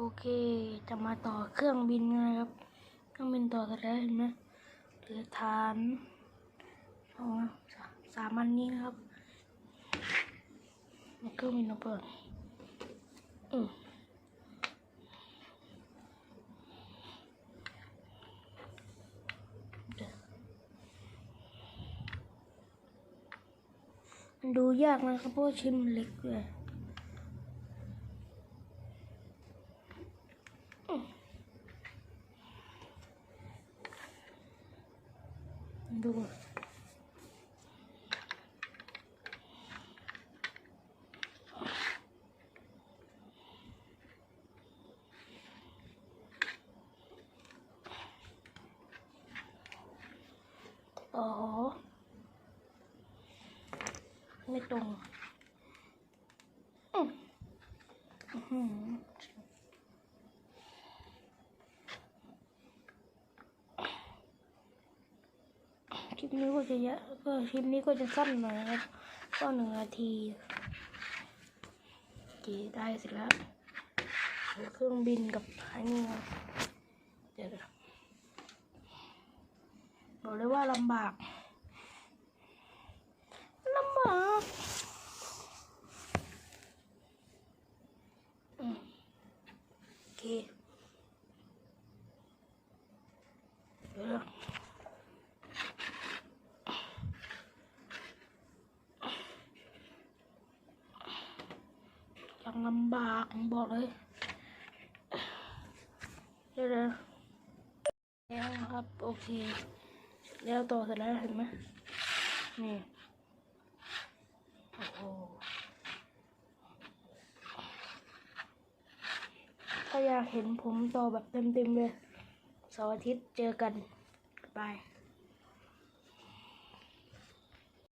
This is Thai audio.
โอเค จะมาต่อเครื่องบินนะครับ เครื่องบินต่อเสร็จแล้วเห็นไหมเหลือฐานเอามาสามอันนี้นครับเครื่องบินมาเปิดอืมดูยากนะครับเพราะชิ้นมันเล็กด้วย ดูอ๋อไม่ตรงอืมอื้อหือ คลิปนี้ก็จะเยอะก็คลิปนี้ก็จะสั้นหน่อยครับก็หนึ่งนาทีโอเคได้เสร็จแล้วเครื่องบินกับอันนี้เดี๋ยวบอกเลยว่าลำบากลำบากโอเคเดี๋ยวังลำบากผมบอกเลยเดี๋ยวนะแล้วครับ โอเค แล้วต่อเสร็จแล้วเห็นไหมนี่ โอ้โหถ้าอยากเห็นผมต่อแบบเต็มๆเลยเสาร์อาทิตย์เจอกันบาย